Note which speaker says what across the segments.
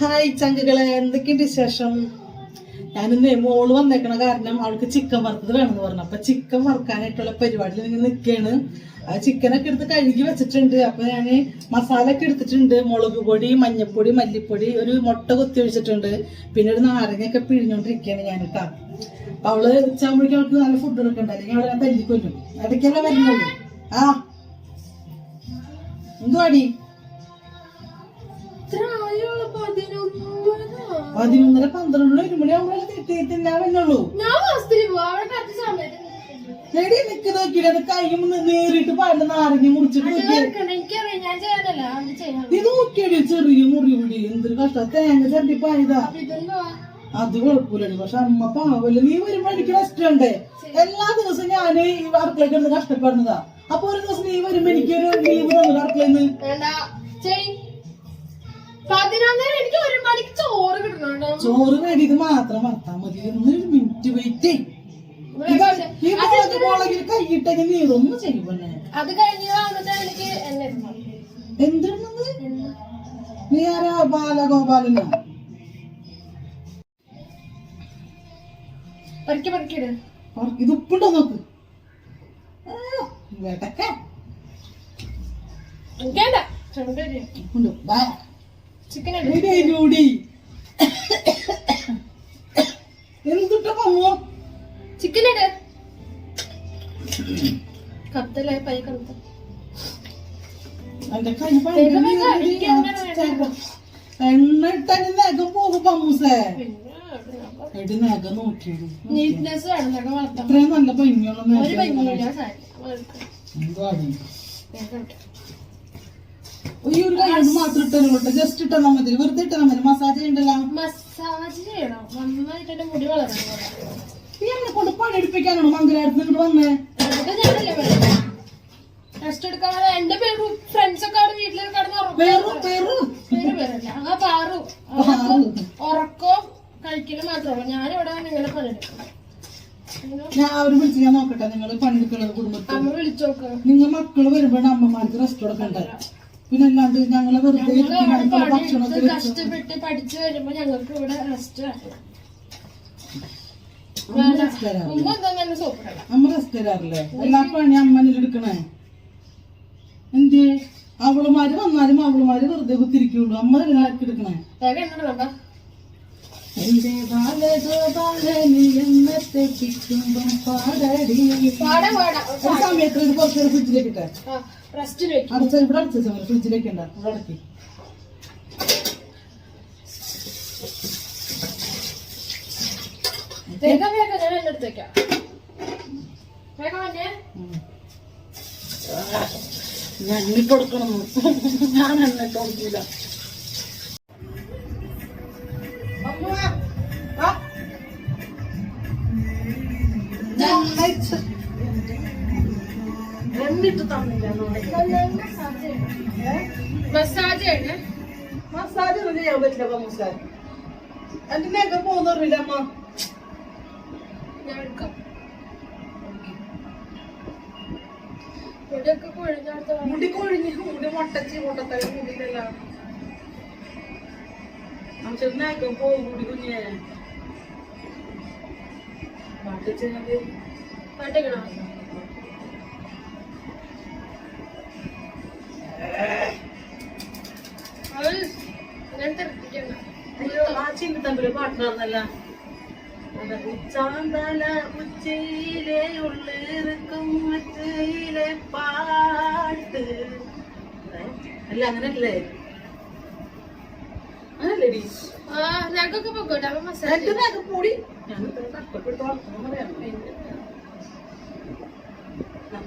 Speaker 1: Hi ചങ്കുകളെ. എന്തൊക്കെയുണ്ട് വിശേഷം? ഞാനിന്ന് മോൾ വന്നേക്കണ കാരണം അവൾക്ക് ചിക്കൻ വറുത്തത് വേണമെന്ന് പറഞ്ഞു. അപ്പൊ ചിക്കൻ വറുക്കാനായിട്ടുള്ള പരിപാടിയിൽ ഇങ്ങനെ നിൽക്കുകയാണ് ആ ചിക്കനൊക്കെ എടുത്ത് കഴുകി വെച്ചിട്ടുണ്ട്. അപ്പൊ ഞാൻ മസാല ഒക്കെ എടുത്തിട്ടുണ്ട്. മുളക് പൊടി മഞ്ഞപ്പൊടി മല്ലിപ്പൊടി ഒരു മുട്ട കൊത്തി ഒഴിച്ചിട്ടുണ്ട്. പിന്നെ ഒരു നാരങ്ങയൊക്കെ പിഴിഞ്ഞോണ്ടിരിക്കുകയാണ് ഞാൻ കേട്ടോ അപ്പൊ അവൾ ഉച്ചാകുമ്പോഴേക്കും അവൾക്ക് നല്ല ഫുഡ് എടുക്കണ്ട അല്ലെങ്കിൽ അവളെ തല്ലിക്കൊല്ലും. ഇടയ്ക്കല്ലേ വരുന്നുള്ളൂ ആ. എന്തുവാടി? പതിനൊന്നര പന്ത്രണ്ട് ഒരു മണിയാകുമ്പോഴേ
Speaker 2: കറക്റ്റ് സമയത്ത്
Speaker 1: എടി നിക്ക് നോക്കിയിട്ട് അത് കഴിയുമ്പോ നേരിട്ട് പണ്ട് നാരങ്ങ മുറിച്ചിട്ട് നീ നോക്കിയടി ചെറിയ മുറിവിടി എന്തൊരു കഷ്ടം. തേങ്ങ
Speaker 2: ചട്ടിപ്പായതാ
Speaker 1: അത് കുഴപ്പമില്ലടി. പക്ഷെ അമ്മ പാവല്ല നീ വരുമ്പോ എനിക്ക് ഉണ്ടേ എല്ലാ ദിവസവും ഞാൻ ഈ ഒന്ന് കഷ്ടപ്പെടുന്നതാ. അപ്പൊ ഒരു ദിവസം നീ വരുമ്പോ എനിക്കൊരു ലീവ് തന്നു
Speaker 2: വേണ്ട. ചെയ് പതിനൊന്നര എനിക്ക് ഒരു മണിക്ക് ചോറ് കിട്ടണുണ്ടോ?
Speaker 1: ചോറ് വേണ്ടി ഇത് മാത്രം വർത്താൻ മതി. ഒരു മിനിറ്റ് വെയിറ്റ് നീ ഇതൊന്നും ചെയ്യുമ്പന്നെ
Speaker 2: അത് എനിക്ക് എന്നെ ഇരുന്നു.
Speaker 1: എന്തിടുന്നത് നീ ആരാ? ബാലഗോപാലനോ
Speaker 2: പറിക്ക് പറിക്കിട്
Speaker 1: ഇത് ഉപ്പുണ്ടോ നോക്ക്? വേട്ടക്ക ഉണ്ട് ബാ.
Speaker 2: ചിക്കൻ
Speaker 1: എടി അരിയോടി. എന്തുട്ടാ പമ്മോ
Speaker 2: ചിക്കൻ ഇട് കത്തലായി പൈ കത്ത
Speaker 1: എന്റെ കൈ ഭയങ്കര
Speaker 2: വേഗം വേഗം,
Speaker 1: വേദനയാ.
Speaker 2: എനിക്ക് അങ്ങനെ വേണ്ട.
Speaker 1: എണ്ണ ഇട്ടതിന് നഖം പോകും പമ്മൂസേ എടി നഖം നോക്കിയത് ഇത്രയും നല്ല ഭംഗിയുള്ള നഖം
Speaker 2: ഭംഗിയില്ല സാരി വളർത്താം.
Speaker 1: എന്തുവാടി
Speaker 2: വേഗം ഇട്ട്.
Speaker 1: ഈ ഒരു കൈ കൊണ്ട് മാത്രം ഇട്ടല്ലോ ജസ്റ്റ് ഇട്ടാ മതി. വെറുതെ ഇട്ടാ മതി. മസാജ് ചെയ്യണ്ടല്ലോ?
Speaker 2: മസാജ് ചെയ്യണം. നന്നായിട്ട് എന്റെ മുടി വളരണം
Speaker 1: നീ എന്നെ കൊണ്ട് പണിയെടുപ്പിക്കാനാണോ മംഗലാരത്തിന് ഇങ്ങോട്ട് വന്നേ?
Speaker 2: റെസ്റ്റ് എന്റെ പേര് ഫ്രണ്ട്സ് ഒക്കെ അവിടെ വീട്ടിൽ കിടന്ന് പാറു
Speaker 1: പാറു.
Speaker 2: ഉറക്കവും കഴിക്കലും മാത്രമേ ഞാനിവിടെ നിങ്ങളെ പണിയെടുക്കും.
Speaker 1: ഞാൻ അവർ വിളിച്ച് ഞാൻ നോക്കട്ടെ. നിങ്ങൾ പണിയെടുക്കുന്നത് കുടുംബത്തിൽ. നിങ്ങൾ മക്കൾ വരുമ്പോഴാണ് അമ്മമാർക്ക് റെസ്റ്റ് കൊടുക്കണ്ടേ? പിന്നെ അല്ലാണ്ട് ഞങ്ങളെ വെറുതെ ഭക്ഷണത്തിൽ
Speaker 2: കഷ്ടപ്പെട്ട് പഠിച്ചു വരുമ്പോ ഞങ്ങൾക്ക് ഇവിടെ റെസ്റ്റ്
Speaker 1: അമ്മ റെസ്റ്റ് തരാറില്ല? എല്ലാ പണി അമ്മനിൽ എടുക്കണേ? എന്തേ അവളുമാര് വന്നാലും അവളുമാര് വെറുതെ കുത്തിരിക്കുള്ളൂ. അമ്മ എടുക്കണേ? എന്റെ പാടടി. സമയത്ത് കുറച്ചൊരു ഇട്ടെ
Speaker 2: റെസ്റ്റിൽ വെക്കും
Speaker 1: അടച്ച ഇവിടെ അടച്ച സമയം ഫ്രിഡ്ജിലേക്ക് ഉണ്ടാ ഇവിടെ അടക്കി.
Speaker 2: വേഗം വേഗം ഞാൻ എന്റെ അടുത്ത് വെക്കാം. വേഗം വന്നേ.
Speaker 1: ഞാൻ കൊടുക്കണം. ഞാൻ എണ്ണ കൊടുക്കില്ല. എന്നിട്ട് തന്നില്ല
Speaker 2: മസാജ്
Speaker 1: മസാജ് ഒന്നും ചെയ്യാൻ പറ്റില്ല മസാജ് എന്റെ നെഗം പോകുന്നില്ല അമ്മ?
Speaker 2: ഞാൻ എടുക്കാം മുടിയൊക്കെ കൊഴിഞ്ഞാത്ത
Speaker 1: മുടി കൊഴിഞ്ഞ് മുടി മുട്ടച്ച് മുട്ടത്തല മുടിയിലല്ല നെഗം പോകും മുടി കുഞ്ഞേ. മുട്ടച്ച്
Speaker 2: മാറ്റിക്കണോ
Speaker 1: തമ്മിൽ ഉച്ചാന്തല ചാന്തല ഉച്ചയിലെ ഉള്ളിറക്കും ഉച്ചയിലെ പാട്ട്. അല്ല അങ്ങനല്ലേ? അങ്ങനല്ലേടി?
Speaker 2: ഞങ്ങൾക്കൊക്കെ പോകട്ടെ അപ്പൊ
Speaker 1: മസാല കൂടി.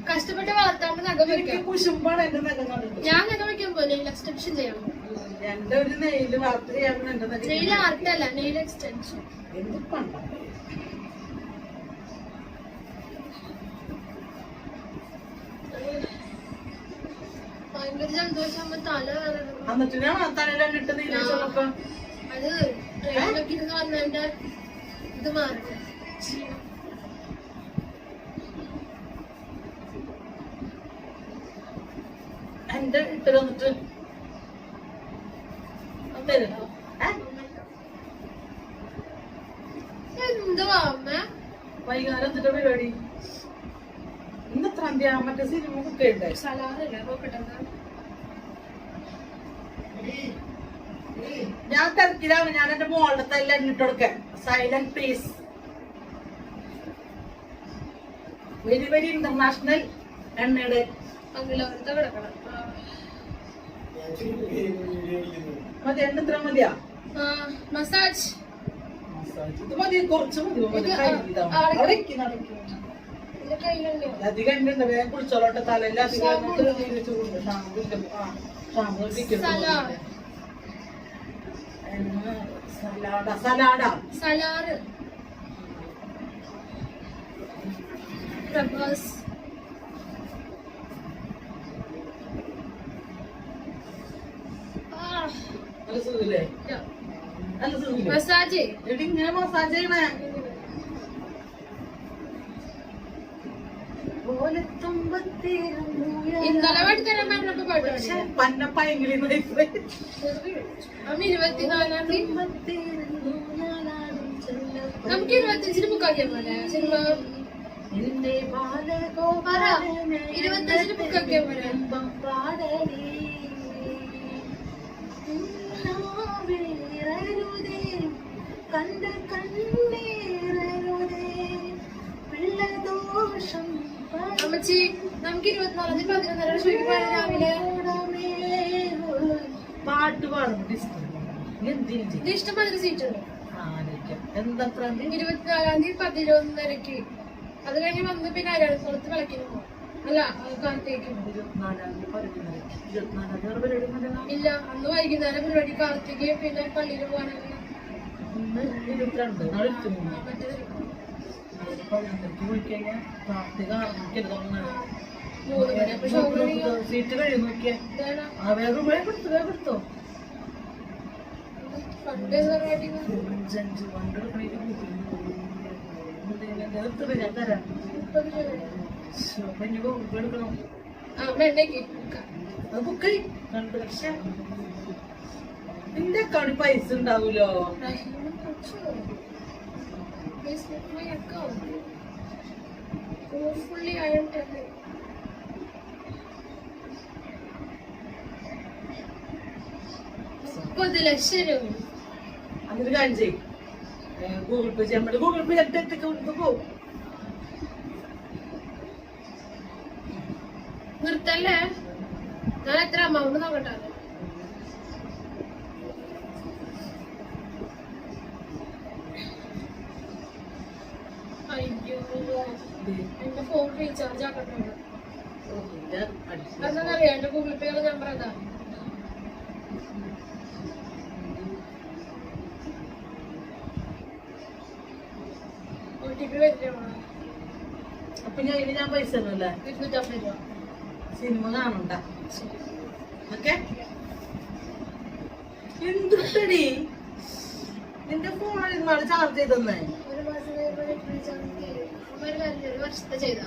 Speaker 1: കഷ്ടപ്പെട്ട്
Speaker 2: വളർത്താണ്ട് നഖം വെക്കാം
Speaker 1: കുശുമ്പാണ് എന്റെ നഖം
Speaker 2: ഞാൻ നഖം വെക്കാൻ പോലെ എക്സ്റ്റൻഷൻ ചെയ്യണം.
Speaker 1: എന്റെ ഒരു നെയിൽ നഖം
Speaker 2: നെയിൽ ആർട്ടല്ല നെയിൽ എക്സ്റ്റൻഷൻ ഭയങ്കര ജലദോഷം തല.
Speaker 1: എന്നിട്ട് ഞാൻ തലയിലിട്ട് നീലച്ചപ്പോ
Speaker 2: അത് ട്രെയിനിലൊക്കെ ഇരുന്ന് വന്നതിന്റെ ഇത് ക്ഷീണം.
Speaker 1: എന്റെ ഇട്ട് വന്നിട്ട് ഞാൻ തിരക്കിലാണ്. ഞാൻ എന്റെ മോളുടെ തല്ല എണ്ണിട്ട് കൊടുക്കാൻ. Silent please very very international എണ്ണയുടെ.
Speaker 2: അങ്ങനെ കിടക്കണം
Speaker 1: മതി എണ്ണ ഇത്ര മതിയാ?
Speaker 2: മസാജ്.
Speaker 1: ഇത് മതി കുറച്ച് മതി അധികം എണ്ണ വേഗം കുളിച്ചോളട്ടെ. തലയിൽ അധികം എണ്ണ
Speaker 2: ഷാമ്പു ഉണ്ടോ?
Speaker 1: തേച്ച് ചൂടുണ്ട്. ഷാമ്പു ഇല്ല. ആ, ഷാമ്പു ഇട്ടിരിക്കുന്നു.
Speaker 2: സലാഡ്
Speaker 1: എണ്ണ സലാഡാ സലാഡാ
Speaker 2: സലാഡ് പ്രഭാസ് ആ,
Speaker 1: നല്ല സുഖില്ലേ. നല്ല സുഖില്ലേ
Speaker 2: മസാജ്.
Speaker 1: എടി ഇങ്ങനെ മസാജ് ചെയ്യണേ.
Speaker 2: ഇന്നലെ പഠിത്തരാൻ പറഞ്ഞപ്പോ പാട്ട്
Speaker 1: പന്നപ്പയങ്കിളി
Speaker 2: അമ്മ ഇരുപത്തിനാലാം തീയതി. നമുക്ക് ഇരുപത്തിയഞ്ചിന് ബുക്കാക്കിയാ പോലെ സിനിമ. ഇരുപത്തഞ്ചിന് ബുക്കാക്കിയാ പോലെ
Speaker 1: കണ്ട
Speaker 2: അമ്മച്ചി നമുക്ക് ഇരുപത്തിനാലാം തീയതി പതിനൊന്നര രാവിലെ.
Speaker 1: പാട്ട് എന്തിനു
Speaker 2: ഇത് ഇഷ്ടമാതിരി സീറ്റ് ഉണ്ട്
Speaker 1: എന്താ
Speaker 2: ഇരുപത്തിനാലാം തീയതി പതിനൊന്നരക്ക് അത് കഴിഞ്ഞ് വന്ന് പിന്നെ അരക്കുളത്ത് കളിക്കുന്നു അല്ല കാലത്തേക്ക്
Speaker 1: തീയതി.
Speaker 2: ഇല്ല അന്ന് വൈകുന്നേരം പരിപാടി കാലത്തേക്ക് പിന്നെ പള്ളിയിൽ പോകാനല്ല
Speaker 1: ഇന്ന് ഇരുപത്തിരണ്ട്. നാളെ ഇരുപത്തിമൂന്ന്
Speaker 2: മറ്റേത്
Speaker 1: അതിന് പതിനൊന്നരക്ക് പോയി കഴിഞ്ഞാൽ കാർത്തിക
Speaker 2: അപ്പൊ ഷോ കഴിയും
Speaker 1: സീറ്റ് കഴിയും നോക്കിയേ.
Speaker 2: ഇതാണ്.
Speaker 1: ആ
Speaker 2: പണ്ട് പരിപാടി
Speaker 1: അഞ്ചഞ്ച് വണ്ടി എടുത്തിട്ട് ഞാൻ തരാം. അപ്പൊ ഇനി എടുക്കണം. അത് ബുക്ക് ചെയ്യ്. രണ്ട് ലക്ഷം. നിന്റെ അക്കൗണ്ടിൽ പൈസ ഉണ്ടാവൂലോ?
Speaker 2: മുപ്പത് ലക്ഷം രൂപ.
Speaker 1: എന്നിട്ട് കാര്യം ചെയ്യും. ഗൂഗിൾ പേ ചെയ്യാൻ പറ്റും. ഗൂഗിൾ പേ ചെയ്തിട്ട് ഗൂഗിൾ പോകും
Speaker 2: നിർത്തല്ലേ? ഞാൻ എത്ര അമൗണ്ട് നോക്കട്ടെ? എന്റെ ഫോൺ റീചാർജ് ആക്കട്ടെ. എന്താണെന്നറിയാം എന്റെ ഗൂഗിൾ പേയുടെ നമ്പർ അതാ. ഒ ടി പി വരില്ല
Speaker 1: അപ്പൊ ഞാൻ ഇനി ഞാൻ പൈസ തന്നല്ലേ
Speaker 2: ഇരുന്നൂറ്റമ്പത് രൂപ.
Speaker 1: സിനിമ കാണണ്ട. ഓക്കെ? എന്തുട്ടടി? നിന്റെ ഫോണിൽ ഇന്നാൾ ചാർജ് ചെയ്തെന്നേ.
Speaker 2: ഒരു മാസം അപ്പൊ ഒരു കാര്യം ഒരു വർഷത്തെ ചെയ്താ?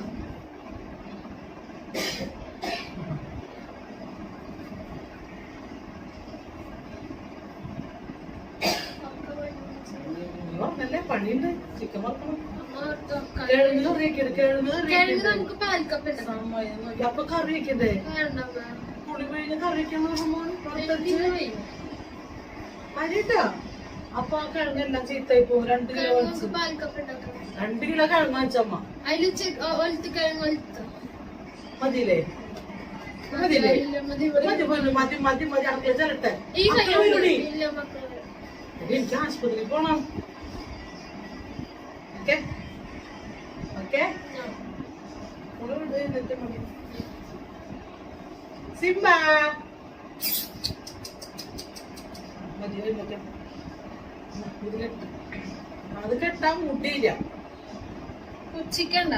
Speaker 1: പണിയുണ്ട് ചിക്കൻ വറക്കണം? കിഴങ്ങ് കറി കിഴങ്ങ്.
Speaker 2: നമുക്ക് പാൽക്കപ്പ്
Speaker 1: നോക്കി. അപ്പൊ കറി വെക്കണ്ടേ?
Speaker 2: വേണ്ടമ്മ
Speaker 1: പുളി പിഴിഞ്ഞ് കറി വെക്കണം
Speaker 2: എന്തിനു വയ്യ?
Speaker 1: അരിട്ടാ അപ്പൊ ആ കിഴങ്ങെല്ലാം ചീത്തായി പോകും രണ്ട് കിലോ രണ്ട് കിലോ കിഴങ്ങ് വെച്ചമ്മ മതിയില്ലേ? മതിയില്ലേ?
Speaker 2: മതി.
Speaker 1: മതി മതി മതി അടുക്കള ചെല്ലട്ടെ എനിക്ക് ആശുപത്രിയിൽ പോണം. ഓക്കെ? ഓക്കെ?
Speaker 2: ഞാൻ.
Speaker 1: സിംബ. മതി എന്നിട്ട് ഇതിലിട്ട് അത് കെട്ടാൻ മുട്ടിയില്ല
Speaker 2: ഉച്ചക്കണ്ട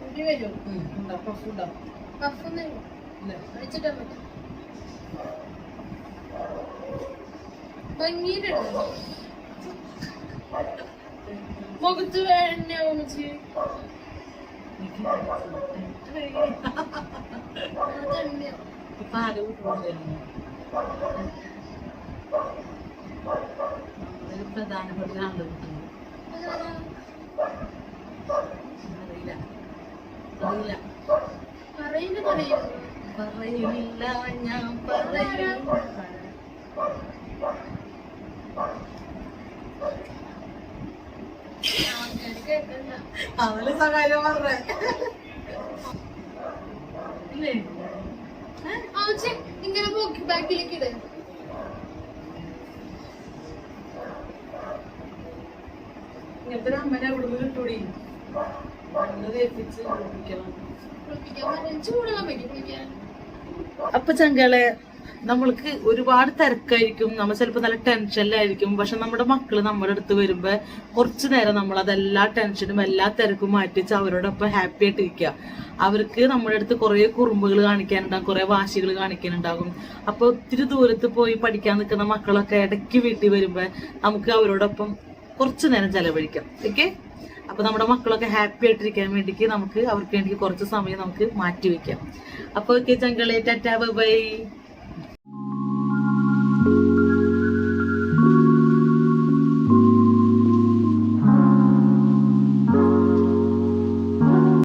Speaker 2: മുട്ടി വരും.
Speaker 1: പഫ് ഉണ്ടാ? ഇല്ല.
Speaker 2: അടിച്ചിട്ടാ മതി. ഭംഗിയിലുണ്ടോ? മുഖത്ത് വേണ്ട അതെണ്ണയാവും
Speaker 1: പാൽ ഒരു പ്രധാനപ്പെട്ട ആളുകൾ അറിയില്ല.
Speaker 2: അറിയില്ല.
Speaker 1: പറയില്ല ഞാൻ
Speaker 2: പറയും
Speaker 1: അവൾ സഹായം പറഞ്ഞേ.
Speaker 2: ഇങ്ങനെ ബാക്കിലേക്ക്
Speaker 1: ഇടരുത്
Speaker 2: കുളിപ്പിക്കാൻ അമ്മനെ അവിടെ നിന്ന് കിട്ടൂടി
Speaker 1: അപ്പൊ ചങ്കളെ നമ്മൾക്ക് ഒരുപാട് തിരക്കായിരിക്കും. നമ്മൾ ചിലപ്പോൾ നല്ല ടെൻഷനിലായിരിക്കും. പക്ഷെ നമ്മുടെ മക്കൾ നമ്മുടെ അടുത്ത് വരുമ്പോ കുറച്ചു നേരം നമ്മൾ അതെല്ലാ ടെൻഷനും എല്ലാ തിരക്കും മാറ്റിച്ച് അവരോടൊപ്പം ഹാപ്പി ആയിട്ട് ഇരിക്കുക. അവർക്ക് നമ്മുടെ അടുത്ത് കുറെ കുറുമ്പുകൾ കാണിക്കാനുണ്ടാകും കുറെ വാശികൾ കാണിക്കാനുണ്ടാകും. അപ്പൊ ഒത്തിരി ദൂരത്ത് പോയി പഠിക്കാൻ നിൽക്കുന്ന മക്കളൊക്കെ ഇടയ്ക്ക് വീട്ടിൽ വരുമ്പോ നമുക്ക് അവരോടൊപ്പം കുറച്ചു നേരം ചെലവഴിക്കാം. ഓക്കെ അപ്പൊ നമ്മുടെ മക്കളൊക്കെ ഹാപ്പി ആയിട്ടിരിക്കാൻ വേണ്ടിക്ക് നമുക്ക് അവർക്ക് വേണ്ടി കുറച്ച് സമയം നമുക്ക് മാറ്റി വെക്കാം. അപ്പൊ ഓക്കെ ചങ്കളെ ടാറ്റാ ബൈ.